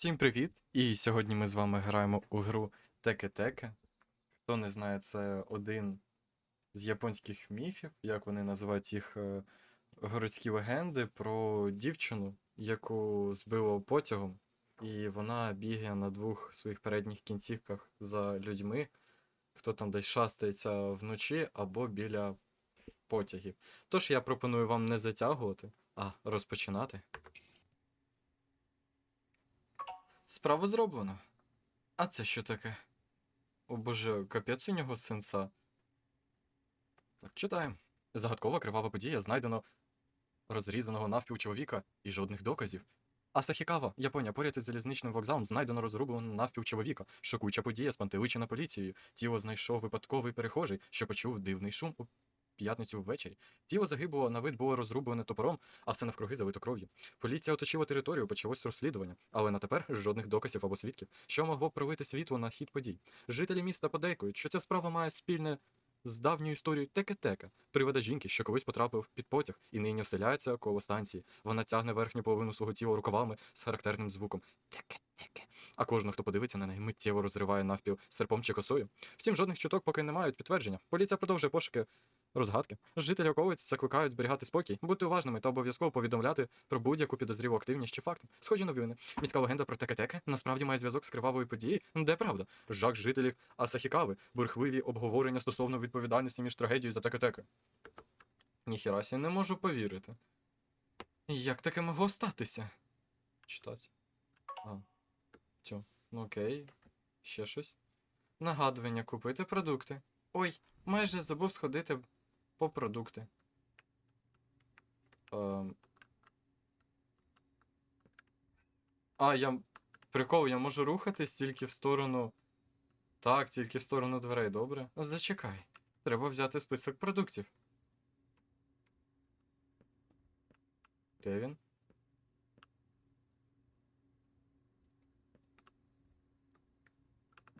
Всім привіт! І сьогодні ми з вами граємо у гру Теке-Теке. Хто не знає, це один з японських міфів, як вони називають їх е, городські легенди про дівчину, яку збило потягом, і вона бігає на двох своїх передніх кінцівках за людьми, хто там десь шастається вночі або біля потягів. Тож я пропоную вам не затягувати, а розпочинати. Справу зроблено. А це що таке? О боже, капець у нього сенса. Так, читаємо. Загадкова кривава подія знайдено розрізаного навпіл чоловіка і жодних доказів. Асахікава, Японія, поряд із залізничним вокзалом знайдено розрубленого навпіл чоловіка. Шокуюча подія спантеличена поліцією. Тіло знайшов випадковий перехожий, що почув дивний шум у п'ятницю ввечері. Тіло загиблого на вид було розрублене топором, а все навкруги залито кров'ю. Поліція оточила територію, почалось розслідування, але на тепер жодних доказів або свідків, що могло б пролити світло на хід подій. Жителі міста подейкують, що ця справа має спільне з давньою історією Теке-Тека, привода жінки, що колись потрапив під потяг і нині оселяється коло станції. Вона тягне верхню половину свого тіла рукавами з характерним звуком Теке-Теке. А кожного, хто подивиться на неї, миттєво розриває навпіл серпом чи косою. Втім, жодних чуток поки не мають підтвердження. Поліція продовжує пошуки розгадки. Жителі околиць закликають зберігати спокій, бути уважними та обов'язково повідомляти про будь-яку підозрілу активність чи факт. Схожі новини. Міська легенда про Теке-Теке насправді має зв'язок з кривавою подією. Де правда? Жах жителів Асахікави, бурхливі обговорення стосовно відповідальності між трагедією за Теке-Теке. Ніхірасі не можу повірити. Як таке могло статися? Читати. А. Цю. Ну окей. Ще щось. Нагадування купити продукти. Ой, майже забув сходити по продукти. А, я. Прикол, я можу рухатись тільки в сторону. Так, тільки в сторону дверей, добре. Зачекай. Треба взяти список продуктів. Де він?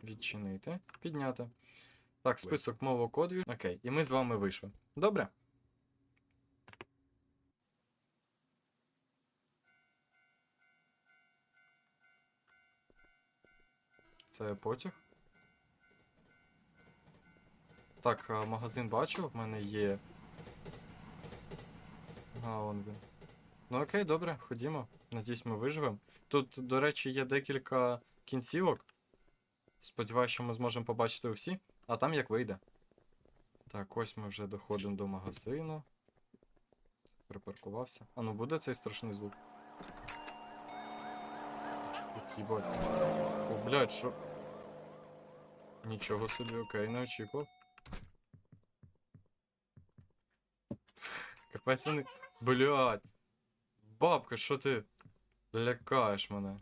Відчинити. Підняти. Так, список мовокодів. Окей, і ми з вами вийшли. Добре? Це потяг. Так, магазин бачу, в мене є. А, он він. Ну окей, добре, ходімо. Надіюсь, ми виживемо. Тут, до речі, є декілька кінцівок. Сподіваюсь, що ми зможемо побачити усі, а там як вийде. Так, ось ми вже доходимо до магазину. Припаркувався. А ну буде цей страшний звук. Їбать. О, блядь, що. Нічого собі, окей, не очікував. Капець вони. Блядь. Бабка, що ти лякаєш мене?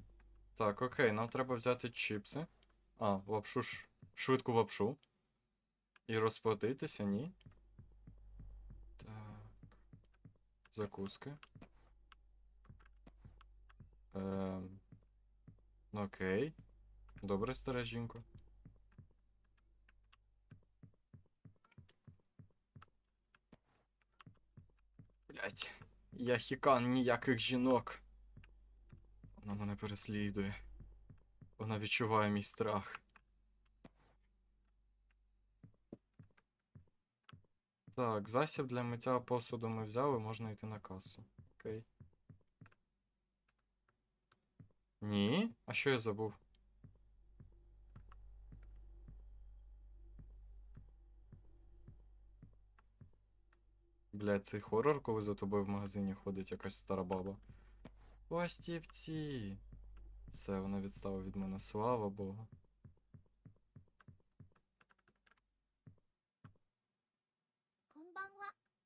Так, окей, нам треба взяти чіпси. А, лапшу ж. Швидку лапшу. І розплатитися, ні. Так. Закуски. Ем. Окей. Добре, стара жінко. Блять. Я хікан ніяких жінок. Вона мене переслідує. Вона відчуває мій страх. Так, засіб для миття посуду ми взяли, можна йти на касу. Окей. Ні? А що я забув? Блядь, цей хорор, коли за тобою в магазині ходить якась стара баба. Пластівці. Все, вона відстала від мене, слава Богу.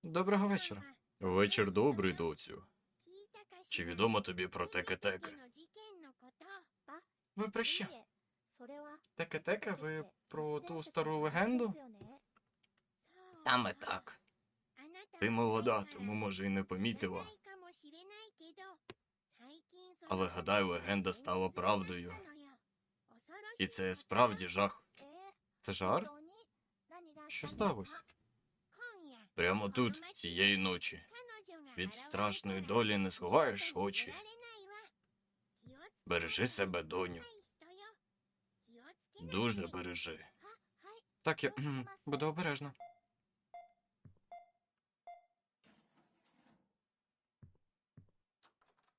Доброго вечора. Вечір добрий, доцю. Чи відомо тобі про теке-теке? Ви про що? Теке-теке, ви про ту стару легенду? Саме так. Ти молода, тому може і не помітила. Але гадаю, легенда стала правдою. І це справді жах. Це жарт? Що сталося? Прямо тут, цієї ночі. Від страшної долі не сховаєш очі. Бережи себе, доню. Дуже бережи. Так, я кхм, буду обережна.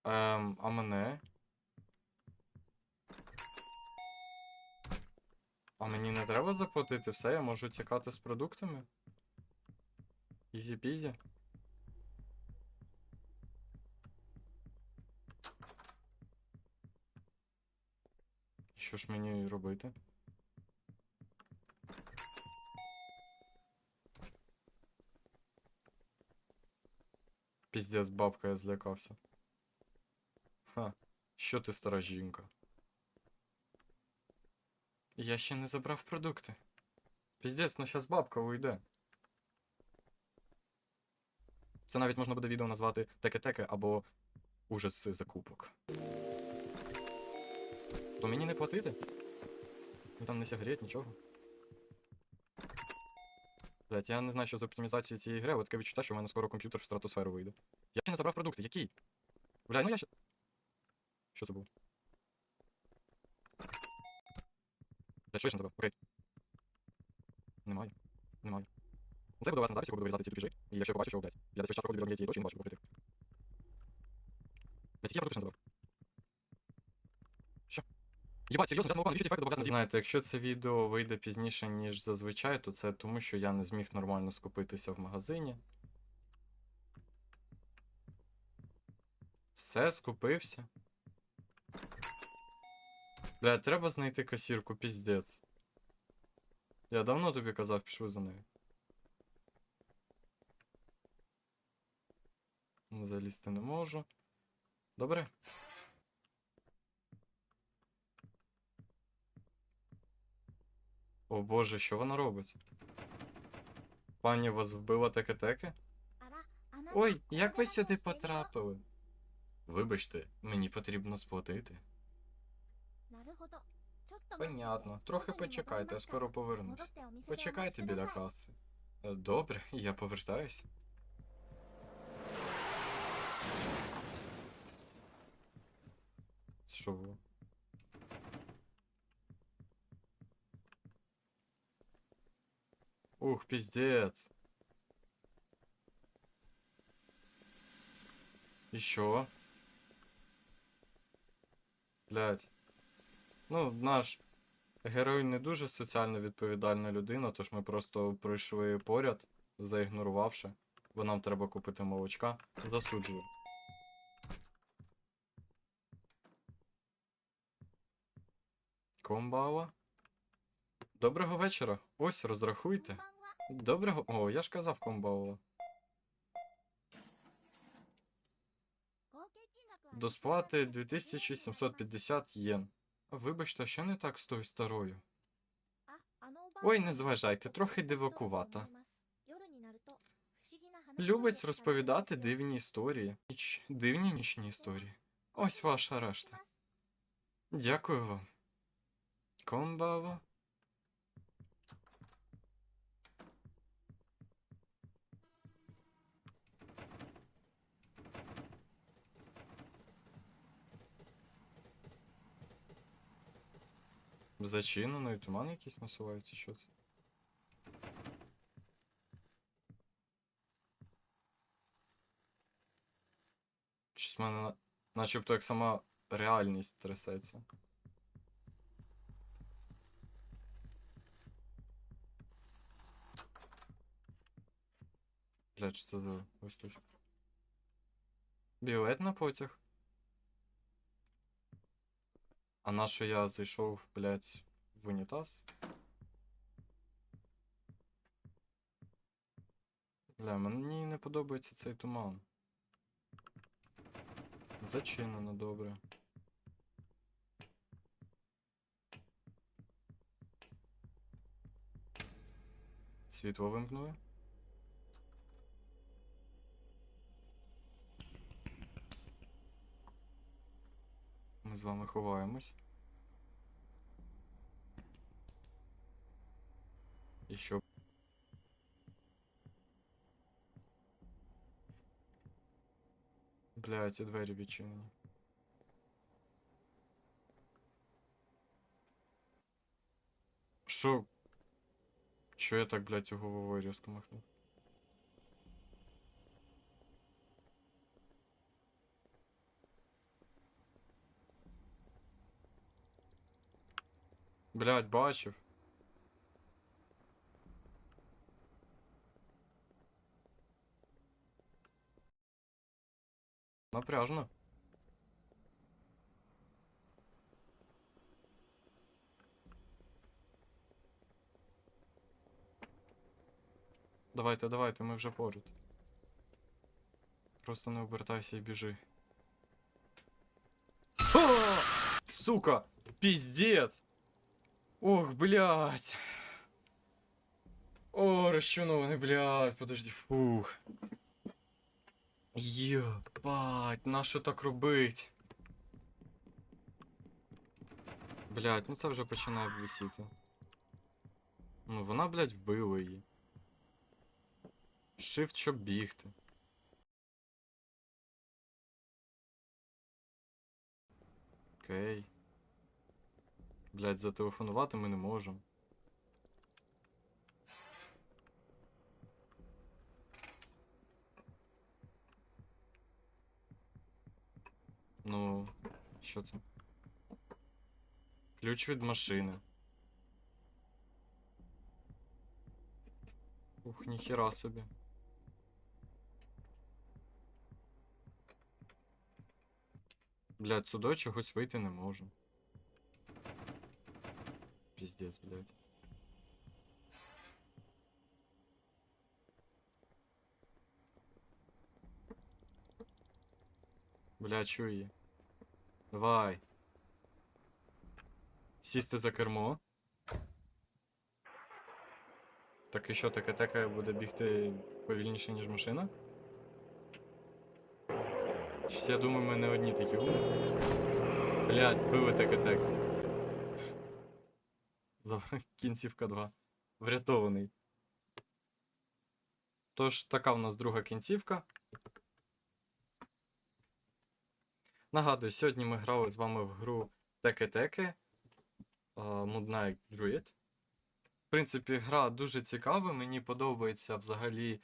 Ем, а мене? А мені не треба заплатити все, я можу тікати з продуктами? Ізі-пізі. Що ж мені робити? Піздець, бабка, я злякався. Ха, що ти стара жінка? Я ще не забрав продукти. Піздець, ну щас бабка уйде. Це навіть можна буде відео назвати Теке-теке або Ужаси закупок. То мені не платити? Ну там не сигарет, нічого. Блять, я не знаю, що за оптимізацію цієї гри, але таке відчуття, що в мене скоро комп'ютер в стратосферу вийде. Я ще не забрав продукти, який? Бля, ну я ще. Що це було? Бля, що я ще не забрав? Окей. Немає. Немає. Це я буду на записі, коли буду вирізати ці тупіжі. І якщо я побачу, що, блядь, я десь весь час проходив від однієї цієї точки, не бачу покритих. Блядь, які я продукти забрав? Що? Єбать, серйозно, навіщо ці ефекти добавляти на Знаєте, якщо це відео вийде пізніше, ніж зазвичай, то це тому, що я не зміг нормально скупитися в магазині. Все, скупився. Бля, треба знайти касірку, піздець. Я давно тобі казав, пішли за нею. Залізти не можу. Добре. О боже, що вона робить? Пані вас вбила теке-теке? Ой, як ви сюди потрапили? Вибачте, мені потрібно сплатити. Понятно, трохи почекайте, я скоро повернусь. Почекайте біля каси. Е, Добре, я повертаюся. Що? Ух, пиздец. Що? Блять. Ну, наш герой не дуже соціально відповідальна людина, тож ми просто пройшли поряд, заігнорувавши, бо нам треба купити молочка. Засуджую. Комбава. Доброго вечора. Ось, розрахуйте. Доброго. О, я ж казав комбава. До сплати 2750 єн. Вибачте, що не так з тою старою? Ой, не зважайте, трохи дивакувата. Любить розповідати дивні історії. Дивні нічні історії. Ось ваша решта. Дякую вам. Комбава. Зачинено і туман якийсь насувається, що це? Щось в мене на- начебто як сама реальність трясеться. Це за листочок? Білет на потяг. А на що я зайшов, блядь, в унітаз? Бля, мені не подобається цей туман. Зачинено добре. Світло вимкнули. Ми з вами ховаємось. І що? Бля, ці двері відчинені. Що? Що я так, блядь, його говорю, різко махнув? Блядь, бачив. Напряжно. Давайте, давайте, ми вже поряд. Просто не обертайся і біжи. Сука! Пиздец! Ох, блядь! О, розчунований, блядь, подожди, фух. Єбать, нащо так робить? Блядь, ну це вже починає висіти. Ну вона, блядь, вбила її. Shift, щоб бігти. Окей. Блядь, зателефонувати ми не можемо. Ну, що це? Ключ від машини. Ух, ніхіра собі. Блядь, сюди чогось вийти не можу. Піздець, блядь. Бля, чую її. Давай. Сісти за кермо. Так і що, таке тека буде бігти повільніше, ніж машина? Щось я думаю, ми не одні такі умні. Блядь, збили таке тек. Кінцівка 2. Врятований. Тож, така в нас друга кінцівка. Нагадую, сьогодні ми грали з вами в гру Теке-Теке Moonlight Druid. В принципі, гра дуже цікава. Мені подобається взагалі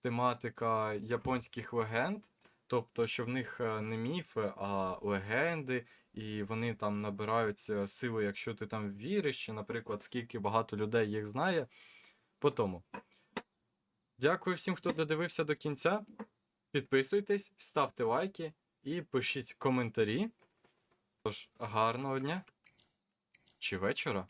тематика японських легенд. Тобто, що в них е, не міфи, а легенди, і вони там набираються сили, якщо ти там віриш, чи, наприклад, скільки багато людей їх знає. По тому. Дякую всім, хто додивився до кінця. Підписуйтесь, ставте лайки і пишіть коментарі. Тож, гарного дня чи вечора.